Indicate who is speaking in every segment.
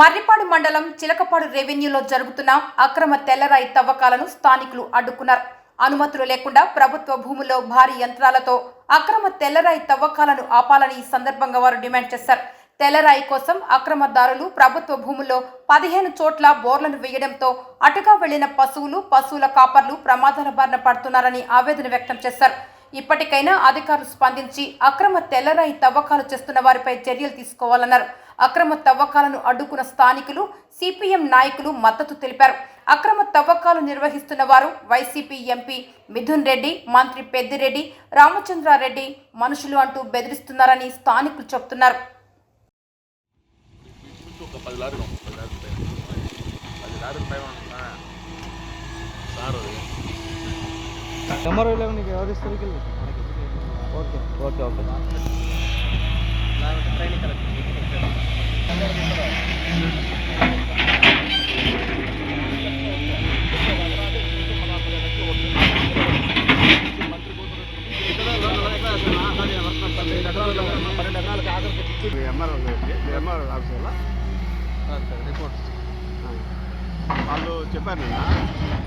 Speaker 1: మర్రిపాడు మండలం చిలకపాడు రెవెన్యూలో జరుగుతున్న అక్రమ తెల్లరాయి తవ్వకాలను స్థానికులు అడ్డుకున్నారు. అనుమతులు లేకుండా ప్రభుత్వ భూముల్లో భారీ యంత్రాలతో అక్రమ తెల్లరాయి తవ్వకాలను ఆపాలని ఈ సందర్భంగా వారు డిమాండ్ చేశారు. తెల్లరాయి కోసం అక్రమదారులు ప్రభుత్వ భూముల్లో పదిహేను చోట్ల బోర్లను వేయడంతో అటుగా వెళ్ళిన పశువులు పశువుల కాపర్లు ప్రమాదాల బారిన పడుతున్నారని ఆవేదన వ్యక్తం చేశారు. ఇప్పటికైనా అధికారులు స్పందించి అక్రమ తెల్లరాయి తవ్వకాలు చేస్తున్న వారిపై చర్యలు తీసుకోవాలన్నారు. అక్రమ తవ్వకాలను అడ్డుకున్న స్థానికులు సిపిఎం నాయకులు మద్దతు తెలిపారు. అక్రమ తవ్వకాలు నిర్వహిస్తున్న వారు వైసీపీ ఎంపీ మిథున్ రెడ్డి మంత్రి పెద్దిరెడ్డి రామచంద్రారెడ్డి మనుషులు అంటూ బెదిరిస్తున్నారని స్థానికులు చెబుతున్నారు
Speaker 2: సార్
Speaker 3: నెంబర్ నీకు ఎవరు ఇస్తారు okay okay okay.
Speaker 2: MRO MRO ఆఫీసర్ల రిపోర్ట్ వాళ్ళు చెప్పారు నిన్న.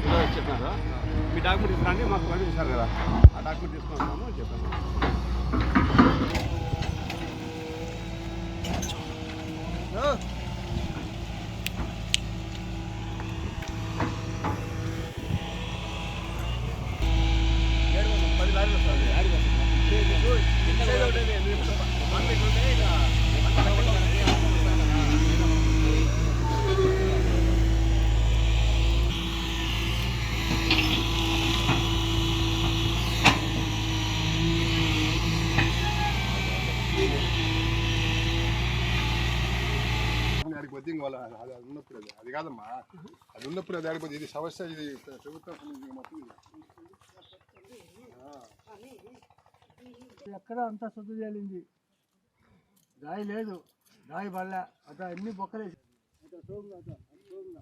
Speaker 2: ఈరోజు చెప్పారు మీ డాక్యుమెంట్ తీసుకురండి మాకు పంపించారు కదా ఆ డాక్యుమెంట్ తీసుకుంటాము చెప్పాను పది లారీలు వస్తుంది యాడికి ఆడికి థింగ్ వాళ్ళ అది అది ఉన్నప్పుడు అది. అది కాదమ్మా. అది ఉన్నప్పుడు అది ఆడిపోతే ఇది సమస్య ఇది ప్రభుత్వం సంబంధించిన మొత్తం ఇది.
Speaker 3: ఎక్కడ అంతా శుద్ధి తేలింది. దాయి లేదు. దాయి పడలే. అట్లా ఎన్ని బొక్కలేసి. అట్లా సోముగా అట్లా సోముగా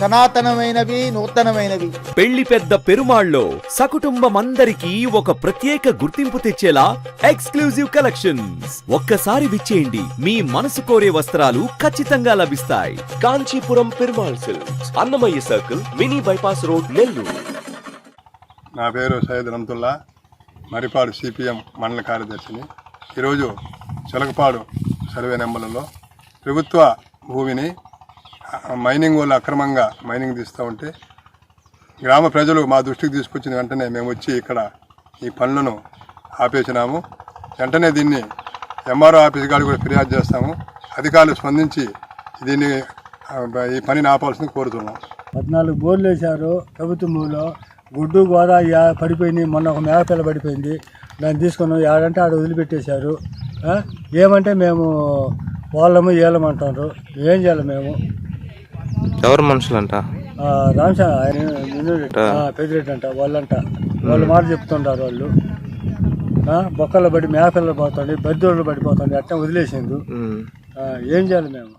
Speaker 4: సనాతనమైనవి నూతనమైనవి.
Speaker 5: పెళ్ళి పెద్ద పెరుమాళ్ళో సకుటుంబమందరికీ ఒక ప్రత్యేక గుర్తింపు తెచ్చేలా ఎక్స్క్లూజివ్ కలెక్షన్స్. ఒక్కసారి విచ్చేయండి. మీ మనసు కోరే వస్త్రాలు ఖచ్చితంగా లభిస్తాయి. Kanchipuram Perumal silks Annamayya circle mini bypass road Nellore.
Speaker 2: నా పేరు సయ్యద్ రంతుల్లా మరిపాడు సిపిఎం మండల కార్యదర్శిని. ఈరోజు చిలకపాడు సర్వే నెంబర్లలో ప్రభుత్వ భూమిని మైనింగ్ వాళ్ళు అక్రమంగా మైనింగ్ తీస్తూ ఉంటే గ్రామ ప్రజలు మా దృష్టికి తీసుకొచ్చిన వెంటనే మేము వచ్చి ఇక్కడ ఈ పనులను ఆపేసినాము. వెంటనే దీన్ని ఎంఆర్ఓ ఆఫీస్ గారికి కూడా ఫిర్యాదు చేస్తాము. అధికారులు స్పందించి దీన్ని ఈ పనిని ఆపాల్సింది కోరుతున్నాం.
Speaker 3: పద్నాలుగు బోర్లు వేశారు ప్రభుత్వంలో గుడ్డు గోదా పడిపోయింది. మొన్న ఒక మేకపిల్ల పడిపోయింది. దాన్ని తీసుకున్నాం ఏడంటే ఆడ వదిలిపెట్టేశారు. ఏమంటే మేము వాళ్ళము ఏలమంటారు ఏం చేయాలి మేము?
Speaker 6: ఎవరు మనుషులంట?
Speaker 3: రామచా ఆయన పెద్దిరెడ్డి అంట వాళ్ళంట. వాళ్ళు మాట చెప్తుంటారు వాళ్ళు. ఆ, బొక్కలు పడి మేకపిల్లలు పోతుంది బద్దోళ్ళు పడిపోతుంది అట్లా వదిలేసిండు ఏం చేయాలి మేము?